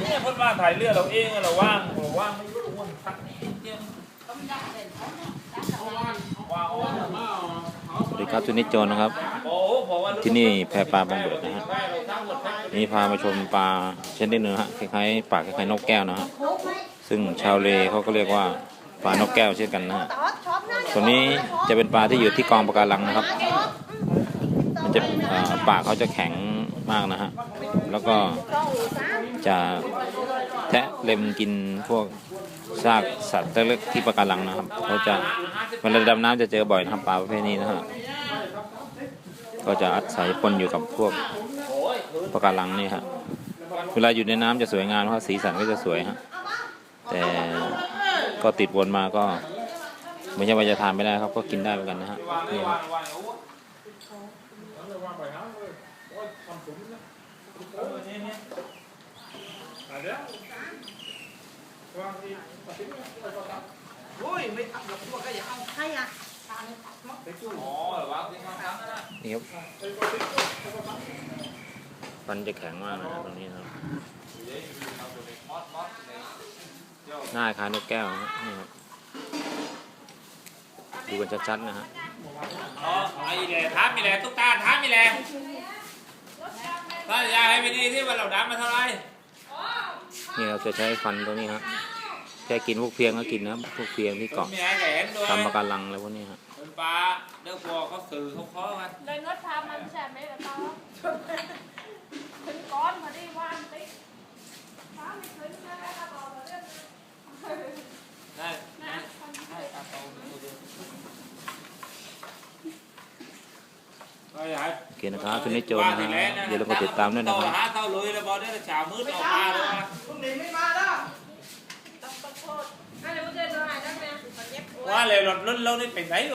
นี่เพิ่นว่าถ่ายเรือเราเองอะเราว่างเราว่างไม่รู้ว่าพักนี่เที่ยงว่างว่างสวัสดีครับทุนิจโจนนะครับ ที่นี่แพปลาบางเบิดนะฮะนี่พามาชมปลาชนิดหนึ่งฮะคล้ายๆปากคล้ายๆนกแก้วนะฮะซึ่งชาวเลเขาก็เรียกว่าปลานกแก้วเช่นกันนะฮะตัวนี้จะเป็นปลาที่อยู่ที่กองปะการังนะครับ มันจะปากเขาจะแข็งมากนะฮะ แล้วก็จะแทะเล็มกินพวกซากสัตว์เล็กๆที่ปะการังนะครับเขาจะเวลาดำน้ำจะเจอบ่อยนะครับปลาประเภทนี้นะฮะก็จะอาศัยปนอยู่กับพวกปะการังนี่ฮะเวลาอยู่ในน้ำจะสวยงามเพราะสีสันก็จะสวยฮะแต่ก็ติดวนมาก็ไม่ใช่ว่าจะทานไม่ได้ครับ ก็กินได้เหมือนกันนะฮะ นี่ครับว่างโอ้เออเนี่ยเนี่ยใครอะอ๋อหรอวะที่มาทั้งนั้นนะนี่ครับฟันจะแข็งมากนะฮะตรงนี้นะครับมอสมอสเนี่ยหน้าคล้ายนกแก้วนี่ครับดูกันชัดๆนะฮะอ๋อไอ้แหละถามีแหลตุ๊กตาถามีแหละถ้ายายให้ ไปดีที่ว่าเราดำมาเท่าไหร่นี่เราจะใช้ฟันตัวนี้ฮะแค่กินพวกเพียงก็กินนะครับพวกเพียงที่เกาะมีไอ้แหวนด้วยตามปะการังอะไรพวกนี้ฮะเป็นปลาเนื้อวัวเขาสื่อเขาเคาะกันเลยงดทำมันแสบไหมล่ะตาถึงก้อนมาได้ว่านติ๊กฟ้าไม่ถึงนะถ้าบอกเรื่อง ได้ นะ ได้ปลาโตตัวเดียวก็อยากให้ โอเคนะครับคุณนิจโจนะฮะอย่าลืมกดติดตามด้วยนะครับเท่าลุยแล้วบอลได้ฉามืดออกมาเลยวะต้องขอโทษไม่รู้จะโดนอะไรได้ไหมว่าเลยหลดล้นเรานี่เป็นไง